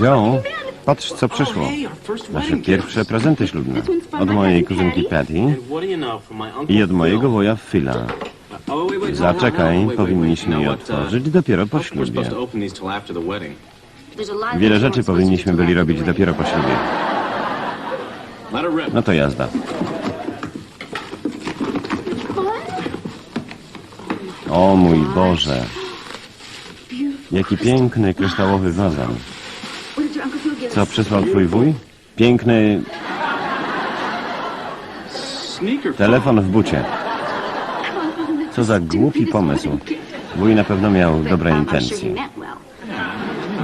Joe, patrz co przyszło. Nasze pierwsze prezenty ślubne. Od mojej kuzynki Patty i od mojego wuja Phila. Zaczekaj, powinniśmy je otworzyć dopiero po ślubie. Wiele rzeczy powinniśmy byli robić dopiero po ślubie. No to jazda. O mój Boże. Jaki piękny kryształowy wazon. Co przysłał twój wuj? Piękny telefon w bucie. Co za głupi pomysł. Wuj na pewno miał dobre intencje.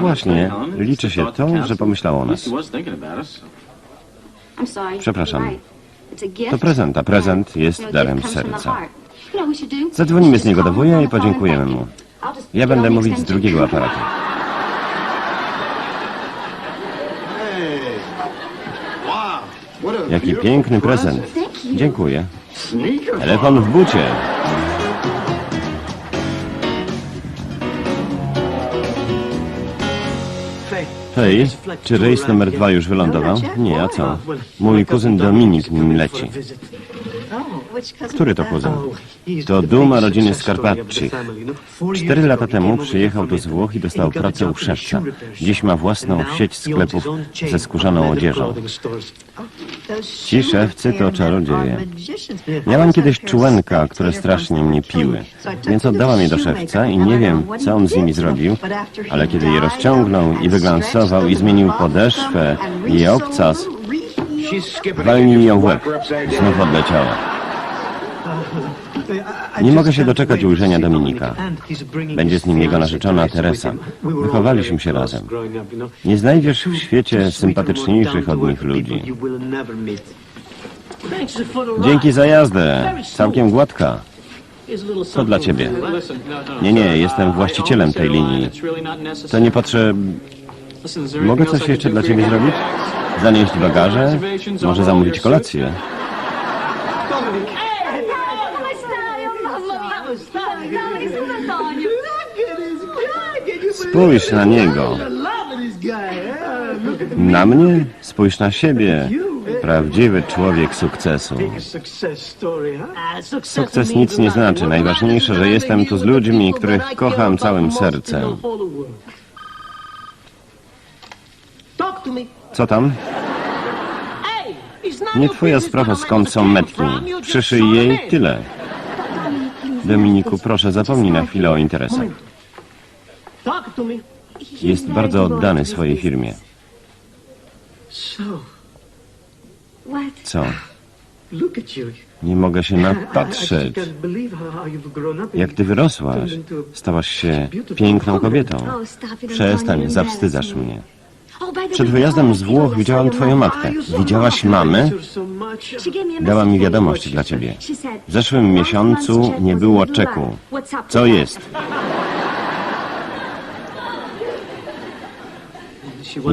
Właśnie, liczy się to, że pomyślał o nas. Przepraszam. To prezent, a prezent jest darem serca. Zadzwonimy z niego do wuja i podziękujemy mu. Ja będę mówić z drugiego aparatu. Jaki piękny prezent. Dziękuję. Telefon w bucie. Hej, czy rejs numer dwa już wylądował? Nie, a co? Mój kuzyn Dominik nim leci. Który to kuzyn? To duma rodziny Scarpacci. Cztery lata temu przyjechał do z Włoch i dostał pracę u szewca. Dziś ma własną sieć sklepów ze skórzaną odzieżą. Ci szewcy to czarodzieje. Miałam kiedyś czułenka, które strasznie mnie piły. Więc oddałam je do szewca i nie wiem, co on z nimi zrobił, ale kiedy je rozciągnął i wyglansował i zmienił podeszwę i obcas, walnij mi ją w łeb. Znów odleciała. Nie mogę się doczekać ujrzenia Dominika. Będzie z nim jego narzeczona Teresa. Wychowaliśmy się razem. Nie znajdziesz w świecie sympatyczniejszych od nich ludzi. Dzięki za jazdę. Całkiem gładka. To dla ciebie. Nie, nie, jestem właścicielem tej linii. To nie potrzeb... Mogę coś jeszcze dla ciebie zrobić? Zanieść bagaże? Może zamówić kolację? Spójrz na niego. Na mnie? Spójrz na siebie. Prawdziwy człowiek sukcesu. Sukces nic nie znaczy. Najważniejsze, że jestem tu z ludźmi, których kocham całym sercem. Co tam? Nie twoja sprawa, skąd są metki. Przyszyj jej tyle. Dominiku, proszę, zapomnij na chwilę o interesach. Jest bardzo oddany swojej firmie. Co? Nie mogę się napatrzeć. Jak ty wyrosłaś, stałaś się piękną kobietą. Przestań, zawstydzasz mnie. Przed wyjazdem z Włoch widziałam twoją matkę. Widziałaś mamę? Dała mi wiadomość dla ciebie. W zeszłym miesiącu nie było czeku. Co jest?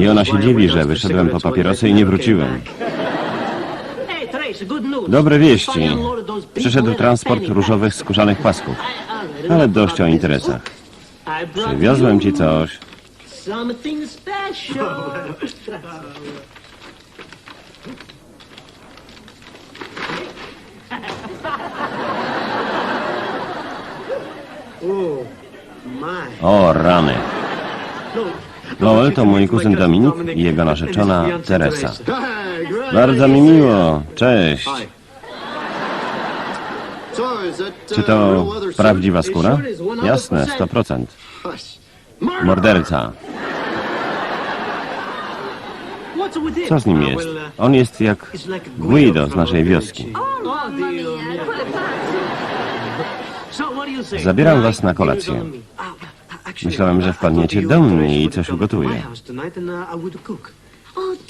I ona się dziwi, że wyszedłem po papierosy i nie wróciłem. Dobre wieści. Przyszedł transport różowych skórzanych pasków. Ale dość o interesach. Przywiozłem ci coś. Special. O, rany. Noel to mój kuzyn Dominik i jego narzeczona Teresa. Bardzo mi miło. Cześć. Czy to prawdziwa skóra? Jasne, 100%. Morderca. Co z nim jest? On jest jak Guido z naszej wioski. Zabieram was na kolację. Myślałem, że wpadniecie do mnie i coś ugotuję.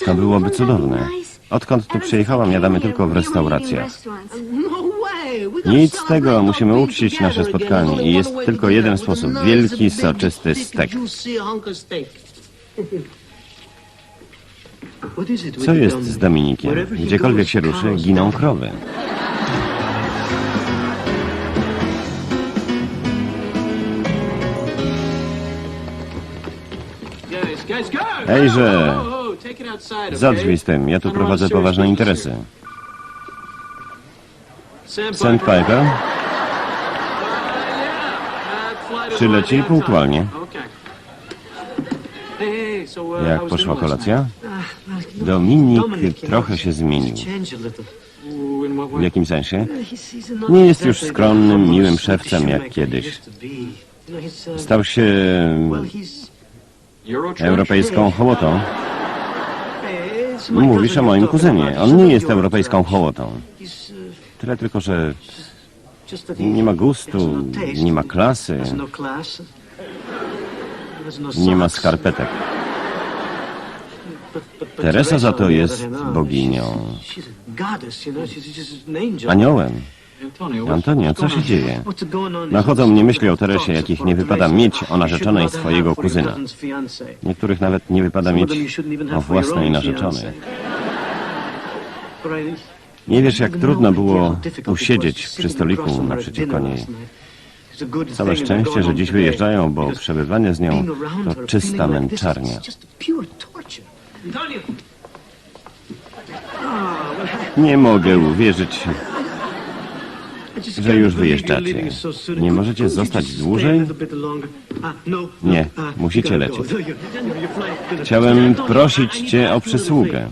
To byłoby cudowne. Odkąd tu przyjechałam, jadamy tylko w restauracjach. Nic z tego, musimy uczcić nasze spotkanie i jest tylko jeden sposób. Wielki, soczysty stek. Co jest z Dominikiem? Gdziekolwiek się ruszy, giną krowy. Outside, Za drzwi z tym, ja tu prowadzę poważne interesy. Sandpiper Uh. Uh, przyleci punktualnie. Uh, Jak was poszła kolacja? Dominik trochę się zmienił. W jakim sensie? Nie jest już skromnym, miłym szewcem jak kiedyś. Stał się? Europejską hołotą. Mówisz o moim kuzynie. On nie jest europejską hołotą. Tyle tylko, że nie ma gustu, nie ma klasy, nie ma skarpetek. Teresa za to jest boginią. Aniołem. Antonio, co się dzieje? Nachodzą mnie myśli o Teresie, jakich nie wypada mieć o narzeczonej swojego kuzyna. Niektórych nawet nie wypada mieć o własnej narzeczonej. Nie wiesz, jak trudno było usiedzieć przy stoliku naprzeciwko niej. Całe szczęście, że dziś wyjeżdżają, bo przebywanie z nią to czysta męczarnia. Nie mogę uwierzyć, że już wyjeżdżacie. Nie możecie zostać dłużej? Nie, musicie lecieć. Chciałem prosić cię o przysługę.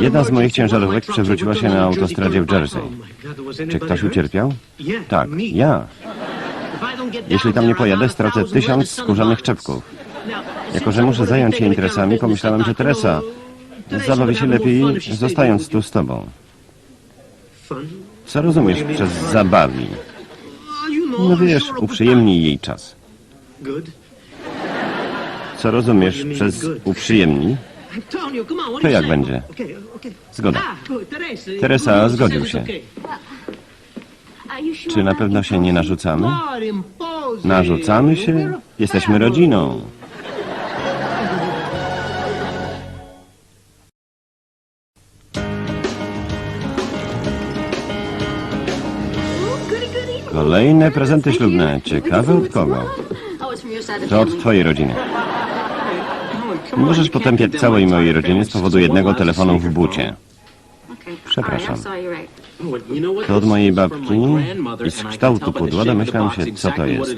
Jedna z moich ciężarówek przewróciła się na autostradzie w Jersey. Czy ktoś ucierpiał? Tak, ja. Jeśli tam nie pojadę, stracę tysiąc skórzanych czepków. Jako, że muszę zająć się interesami, pomyślałem, że Teresa zabawi się lepiej, zostając tu z tobą. Co rozumiesz przez zabawi? No wiesz, uprzyjemnij jej czas. Co rozumiesz przez uprzyjemnij? To jak będzie? Zgoda. Teresa, zgodził się. Czy na pewno się nie narzucamy? Narzucamy się? Jesteśmy rodziną. Kolejne prezenty ślubne. Ciekawe od kogo? To od twojej rodziny. Możesz potępiać całej mojej rodziny z powodu jednego telefonu w bucie. Przepraszam. To od mojej babki i z kształtu pudła domyślam się, co to jest.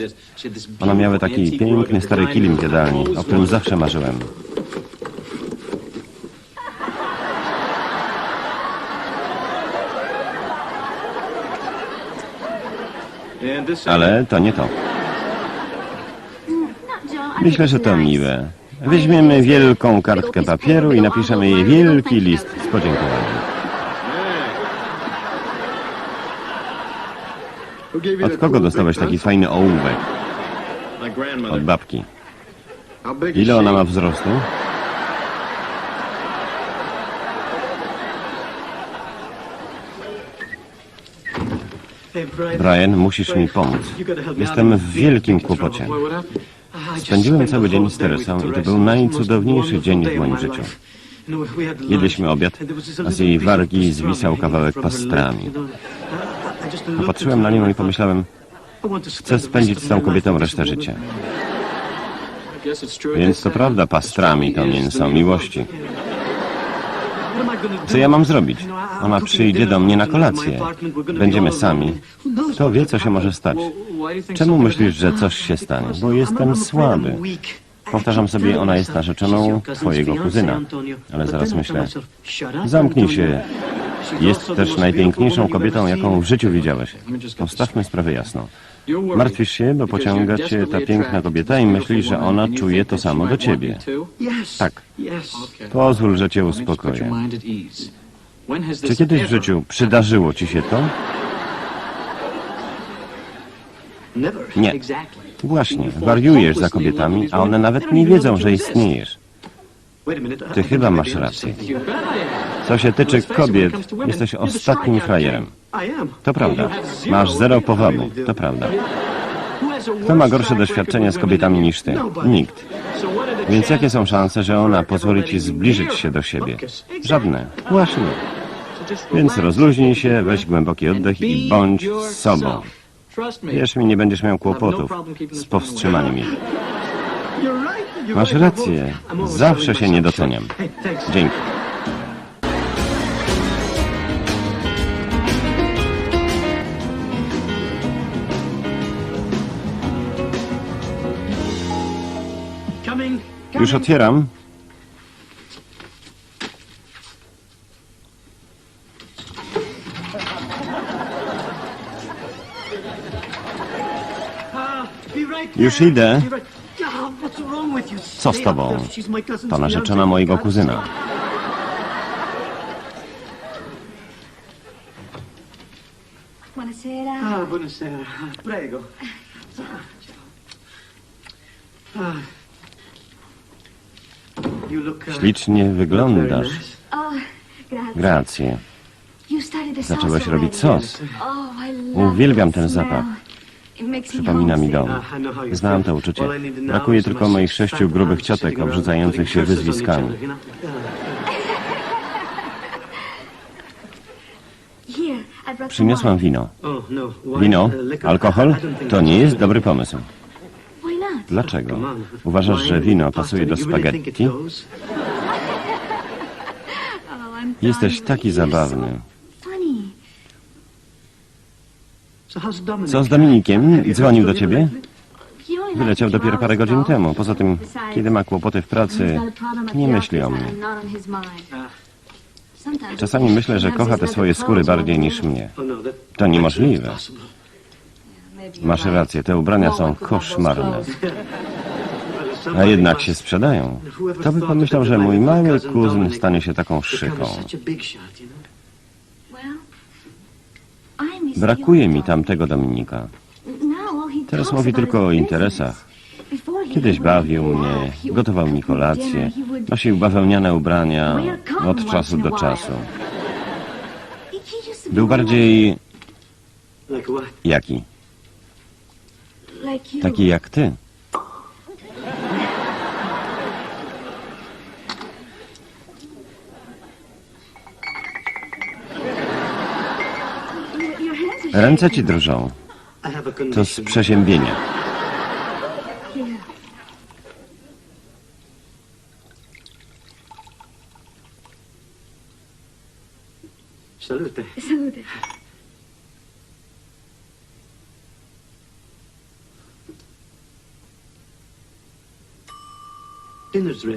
Ona miała taki piękny stary kilim w jadalni, o którym zawsze marzyłem. Ale to nie to. Myślę, że to miłe. Weźmiemy wielką kartkę papieru i napiszemy jej wielki list z podziękowaniem. Od kogo dostałeś taki fajny ołówek? Od babki. Ile ona ma wzrostu? Brian, musisz mi pomóc. Jestem w wielkim kłopocie. Spędziłem cały dzień z Teresą i to był najcudowniejszy dzień w moim życiu. Jedliśmy obiad, a z jej wargi zwisał kawałek pastrami. Popatrzyłem na nią i pomyślałem, chcę spędzić z tą kobietą resztę życia. Więc to prawda, pastrami to mięso miłości. Co ja mam zrobić? Ona przyjdzie do mnie na kolację. Będziemy sami. Kto wie, co się może stać? Czemu myślisz, że coś się stanie? Bo jestem słaby. Powtarzam sobie, ona jest narzeczoną twojego kuzyna. Ale zaraz myślę, zamknij się. Jest też najpiękniejszą kobietą, jaką w życiu widziałeś. Postawmy sprawę jasno. Martwisz się, bo pociąga cię ta piękna kobieta i myślisz, że ona czuje to samo do ciebie. Tak. Pozwól, że cię uspokoję. Czy kiedyś w życiu przydarzyło ci się to? Nie. Właśnie, wariujesz za kobietami, a one nawet nie wiedzą, że istniejesz. Ty chyba masz rację. Co się tyczy kobiet, jesteś ostatnim frajerem. To prawda. Masz zero powabu. To prawda. Kto ma gorsze doświadczenia z kobietami niż ty? Nikt. Więc jakie są szanse, że ona pozwoli ci zbliżyć się do siebie? Żadne. Właśnie. Więc rozluźnij się, weź głęboki oddech i bądź z sobą. Wierz mi, nie będziesz miał kłopotów z powstrzymaniem jej. Masz rację. Zawsze się nie doceniam. Dzięki. Już otwieram. Już idę. Co z tobą? To narzeczona mojego kuzyna. Ah, buonasera. Prego. Ah. Look, uh, Ślicznie wyglądasz. Oh, the Zaczęłaś robić sos. Oh, Uwielbiam ten zapach. Przypomina mi dom. Znam to uczucie. Brakuje tylko moich sześciu grubych ciotek obrzucających się wyzwiskami. Przyniosłam wino. Wino? Alkohol? To nie jest dobry pomysł. Dlaczego? Uważasz, że wino pasuje do spaghetti? Jesteś taki zabawny. Co z Dominikiem? Dzwonił do ciebie? Wyleciał dopiero parę godzin temu. Poza tym, kiedy ma kłopoty w pracy, nie myśli o mnie. Czasami myślę, że kocha te swoje skóry bardziej niż mnie. To niemożliwe. Masz rację, te ubrania są koszmarne. A jednak się sprzedają. Kto by pomyślał, że mój mały kuzyn stanie się taką szyką? Brakuje mi tamtego Dominika. Teraz mówi tylko o interesach. Kiedyś bawił mnie, gotował mi kolację, nosił bawełniane ubrania od czasu do czasu. Był bardziej jaki? Taki jak ty. Ręce ci drżą. To z przeziębienia. Salute.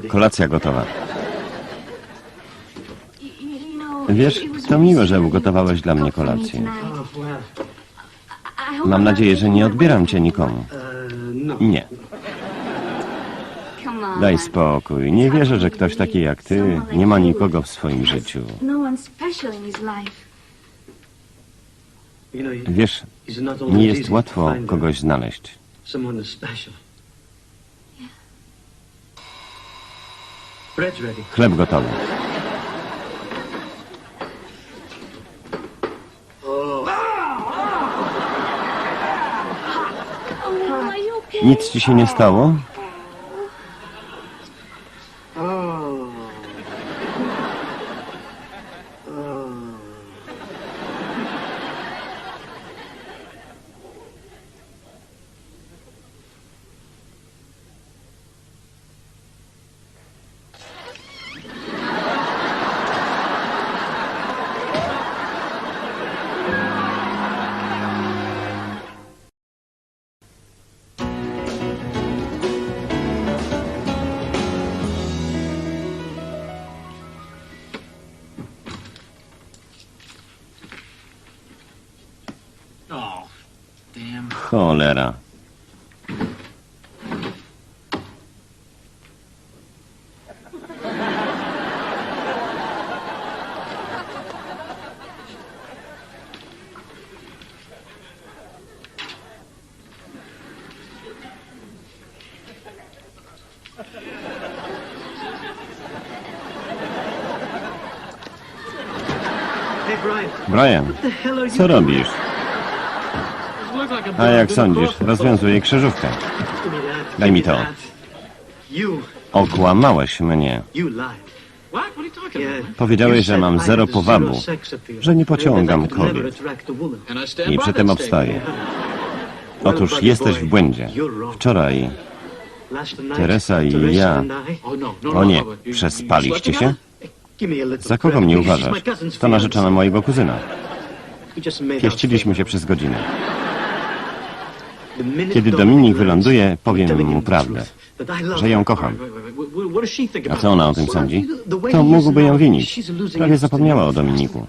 Kolacja gotowa. Wiesz, to miłe, że ugotowałeś dla mnie kolację. Mam nadzieję, że nie odbieram cię nikomu. uh, no. Nie. Daj spokój. Nie wierzę, że ktoś taki jak ty nie ma nikogo w swoim życiu. No Wiesz, nie jest łatwo kogoś znaleźć. Chleb gotowy. Nic ci się nie stało? Cholera. Brian. Co robisz? A jak sądzisz, coffee. rozwiązuję krzyżówkę. Daj mi to. Okłamałeś mnie. Powiedziałeś, że mam zero powabu, że nie pociągam kobiet. I przy tym obstaję. Otóż jesteś w błędzie. Wczoraj Teresa i ja. O nie, przespaliście się? To kogo mnie uważasz? To narzeczona mojego kuzyna. Pieściliśmy się przez godzinę. Kiedy Dominik wyląduje, powiem mu prawdę, że ją kocham. A co ona o tym sądzi? Kto mógłby ją winić? Prawie zapomniała o Dominiku.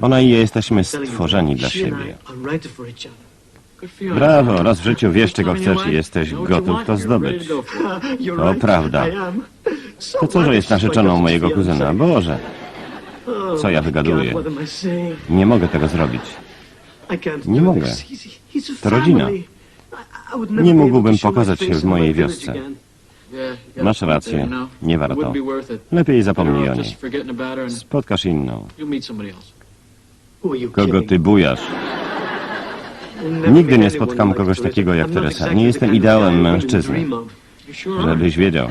Ona i ja jesteśmy stworzeni dla siebie. Brawo, raz w życiu wiesz, czego chcesz i jesteś gotów to zdobyć. To prawda. To co, że jest narzeczoną mojego kuzyna? Boże, co ja wygaduję? Nie mogę tego zrobić. Nie mogę. To rodzina. Nie mógłbym pokazać się w mojej wiosce. Masz rację, nie warto. Lepiej zapomnij o niej. Spotkasz inną. Kogo ty bujasz? Nigdy nie spotkam kogoś takiego jak Teresa. Nie jestem ideałem mężczyzny. Żebyś wiedział.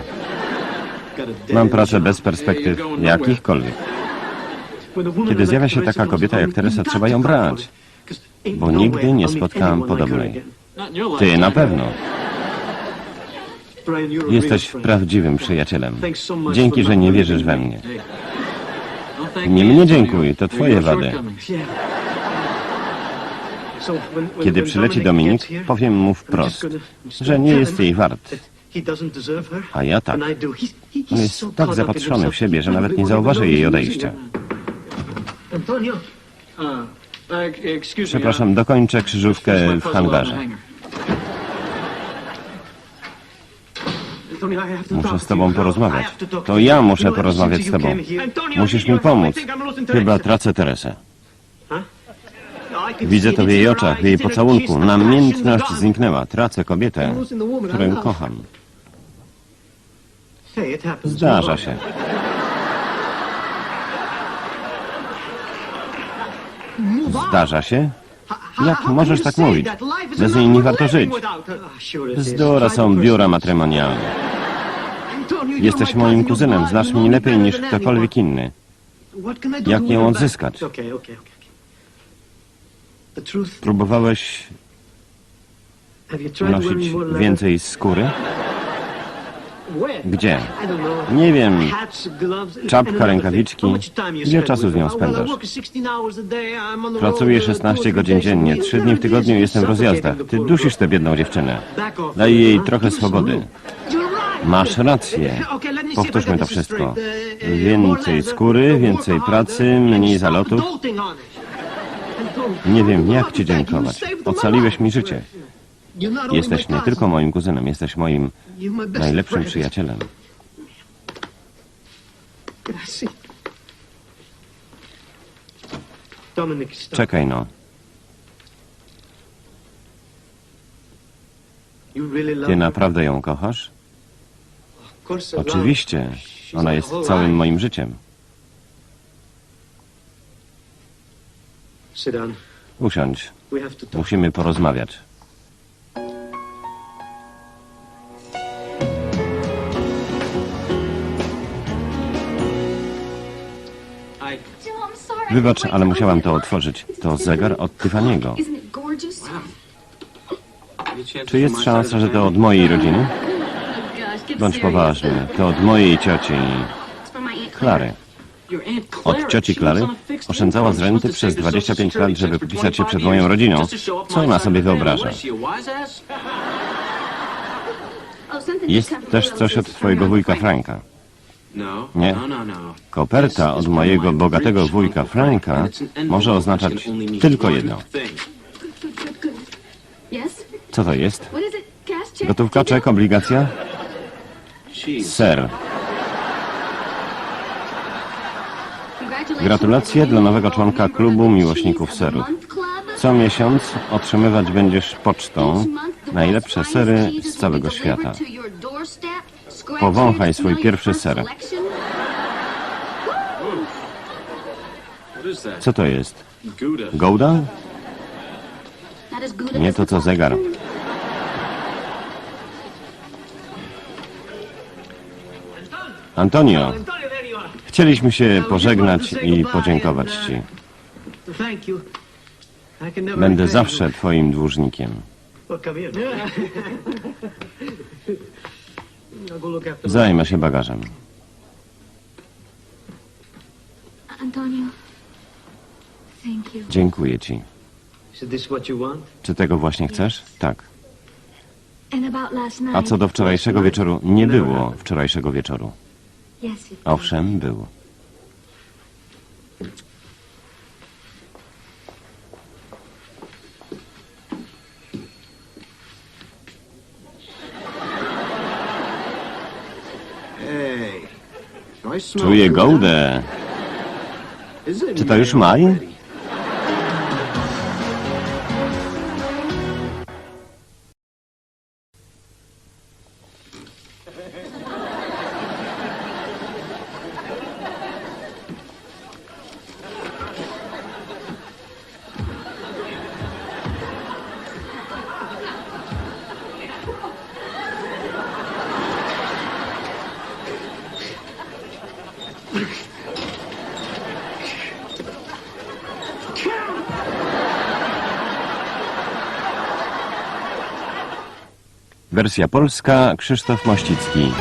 Mam pracę bez perspektyw jakichkolwiek. Kiedy zjawia się taka kobieta jak Teresa, trzeba ją brać. Bo nigdy nie spotkałem podobnej. Your Ty na pewno. Jesteś prawdziwym przyjacielem. Dzięki, że nie wierzysz we mnie. Nie mnie dziękuj, to twoje wady. Kiedy przyleci Dominik, powiem mu wprost, że nie jest jej wart. A ja tak. On jest tak zapatrzony w siebie, że nawet nie zauważy jej odejścia. Uh, uh, Przepraszam, dokończę uh, krzyżówkę push my w hangarze. hangar. Muszę z tobą porozmawiać. To ja muszę porozmawiać z tobą. Musisz mi pomóc. Chyba tracę Teresę. Widzę to w jej oczach, w jej pocałunku. Namiętność zniknęła. Tracę kobietę, którą kocham. Zdarza się. Zdarza się? Jak możesz tak mówić? Bez niej nie warto żyć. Bzdura są biura matrymonialne. Jesteś moim kuzynem, znasz mnie lepiej niż ktokolwiek inny. Jak ją odzyskać? Próbowałeś nosić więcej skóry? Gdzie? Nie wiem. Czapka, rękawiczki. Ile czasu z nią spędzasz? Pracuję 16 godzin dziennie. Trzy dni w tygodniu jestem w rozjazdach. Ty dusisz tę biedną dziewczynę. Daj jej trochę swobody. Masz rację. Powtórzmy to wszystko. Więcej skóry, więcej pracy, mniej zalotów. Nie wiem, jak ci dziękować. Ocaliłeś mi życie. Jesteś nie tylko moim kuzynem, jesteś moim najlepszym przyjacielem. Czekaj no. Ty naprawdę ją kochasz? Oczywiście. Ona jest całym moim życiem. Usiądź. Musimy porozmawiać. Wybacz, ale musiałam to otworzyć. To zegar od Tiffany'ego. Czy jest szansa, że to od mojej rodziny? Bądź poważny. To od mojej cioci Klary. Od cioci Klary oszczędzała z renty przez wanted to save the 25 Social lat, żeby popisać się przed moją 25 rodziną. Co ona sobie wyobraża? Jest też coś od twojego wujka Frank. Franka. No, Nie. no, no. Koperta od mojego bogatego wujka Franka może oznaczać tylko jedno. Co to jest? Gotówka, czek, obligacja? Ser. Gratulacje dla nowego członka klubu miłośników serów. Co miesiąc otrzymywać będziesz pocztą najlepsze sery z całego świata. Powąchaj swój pierwszy ser. Co to jest? Gouda. Gouda? Nie to co zegar. Antonio, chcieliśmy się pożegnać i podziękować Ci. Będę zawsze Twoim dłużnikiem. Zajmę się bagażem. Antonio. Thank you. Dziękuję ci. Is this what you want? Czy tego właśnie chcesz? Tak. And about last night. A co do wczorajszego wieczoru, nie było wczorajszego wieczoru. Yes, it Owszem, był. Czuję gołdę. Czy to już maj? Wersja polska Krzysztof Mościcki.